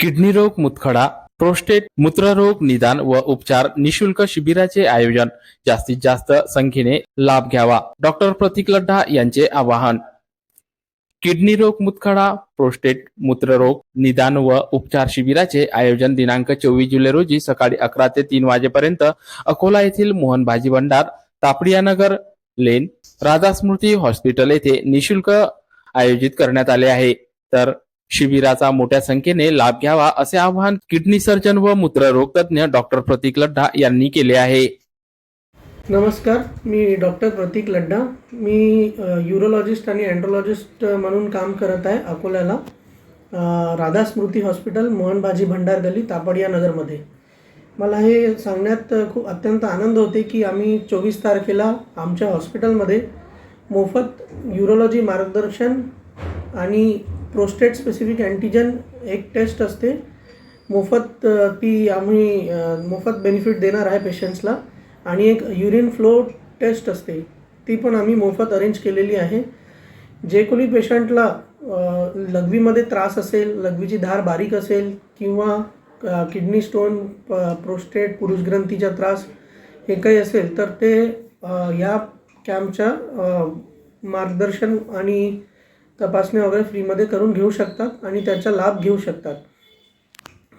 Kidney रोग मुतखडा prostate मूत्ररोग निदान व उपचार निशुल्क शिबिराचे आयोजन. जास्तीत जास्त संख्येने लाभ घ्यावा. डॉक्टर प्रतीक लड्डा यांचे आवाहन. किडनी रोग मुतखडा प्रोस्टेट मूत्ररोग निदान व उपचार शिबिराचे आयोजन दिनांक चोवीस जुलै रोजी सकाळी अकरा ते तीन वाजेपर्यंत अकोला येथील मोहन भाजी भंडार तापडियानगर लेन राधा स्मृती हॉस्पिटल येथे निशुल्क आयोजित करण्यात आले आहे. तर शिबिराचा मोठ्या संख्येने लाभ घ्यावा असे आवाहन किडनी सर्जन व मूत्ररोग तज्ज्ञ डॉक्टर प्रतीक लड्डा यांनी केले आहे. नमस्कार मी डॉक्टर प्रतीक लड्डा. मी युरोलॉजिस्ट आणि अँड्रोलॉजिस्ट म्हणून काम करत आहे अकोल्याला. राधा स्मृती हॉस्पिटल मोहनबाजी भंडार गली तापडिया नगरमध्ये. मला हे सांगण्यात खूप अत्यंत आनंद होते की आम्ही चोवीस तारखेला आमच्या हॉस्पिटलमध्ये मोफत युरोलॉजी मार्गदर्शन आणि प्रोस्टेट स्पेसिफिक अँटीजन एक टेस्ट असते. मोफत ती आम्ही मोफत बेनिफिट देणार आहे पेशंट्सला. आणि एक युरिन फ्लो टेस्ट असते. ती पण आम्ही मोफत अरेंज केलेली आहे. जे कोणी पेशंटला लघवीमध्ये त्रास असेल लघवीची धार बारीक असेल किंवा किडनी स्टोन प- प्रोस्टेट पुरुषग्रंथीचा त्रास हे काही असेल तर ते या कॅम्पच्या मार्गदर्शन आणि तपासणी वगैरे फ्रीमध्ये करून घेऊ शकतात आणि त्याचा लाभ घेऊ शकतात.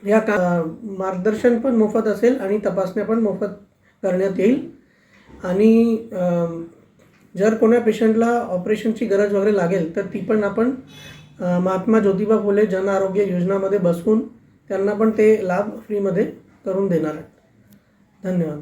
या का मार्गदर्शन पण मोफत असेल आणि तपासण्या पण मोफत करण्यात येईल. आणि जर कोणा पेशंटला ऑपरेशनची गरज वगैरे लागेल तर ती पण आपण महात्मा ज्योतिबा फुले जन आरोग्य योजनामध्ये बसवून त्यांना पण ते लाभ फ्रीमध्ये करून देणार आहेत. धन्यवाद.